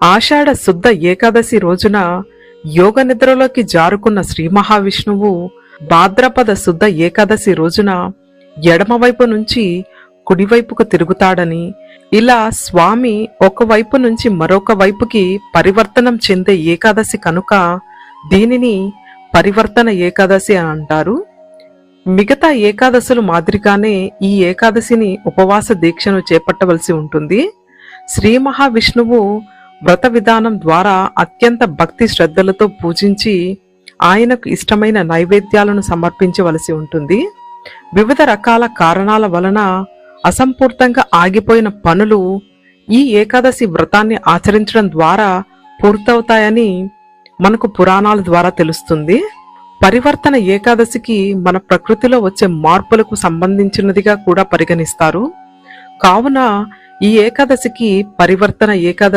ఆషాఢ శుద్ధ ఏకాదశి రోజున యోగ నిద్రలోకి జారుకున్న శ్రీ మహావిష్ణువు భాద్రపద శుద్ధ ఏకాదశి రోజున ఎడమవైపు నుంచి కుడివైపుకు తిరుగుతాడని ఇలా స్వామి ఒకవైపు నుంచి మరొక వైపుకి పరివర్తనం చెందే ఏకాదశి కనుక దీనిని పరివర్తన ఏకాదశి అని అంటారు. మిగతా ఏకాదశులు మాదిరిగానే ఈ ఏకాదశిని ఉపవాస దీక్షను చేపట్టవలసి ఉంటుంది. శ్రీ మహావిష్ణువు వ్రత విధానం ద్వారా అత్యంత భక్తి శ్రద్ధలతో పూజించి ఆయనకు ఇష్టమైన నైవేద్యాలను సమర్పించవలసి ఉంటుంది. వివిధ రకాల కారణాల వలన అసంపూర్తంగా ఆగిపోయిన పనులు ఈ ఏకాదశి వ్రతాన్ని ఆచరించడం ద్వారా పూర్తవుతాయని మనకు పురాణాల ద్వారా తెలుస్తుంది. పరివర్తన ఏకాదశికి మన ప్రకృతిలో వచ్చే మార్పులకు సంబంధించినదిగా కూడా పరిగణిస్తారు. కావున ఈ ఏకాదశికి పరివర్తన ఏకాదశి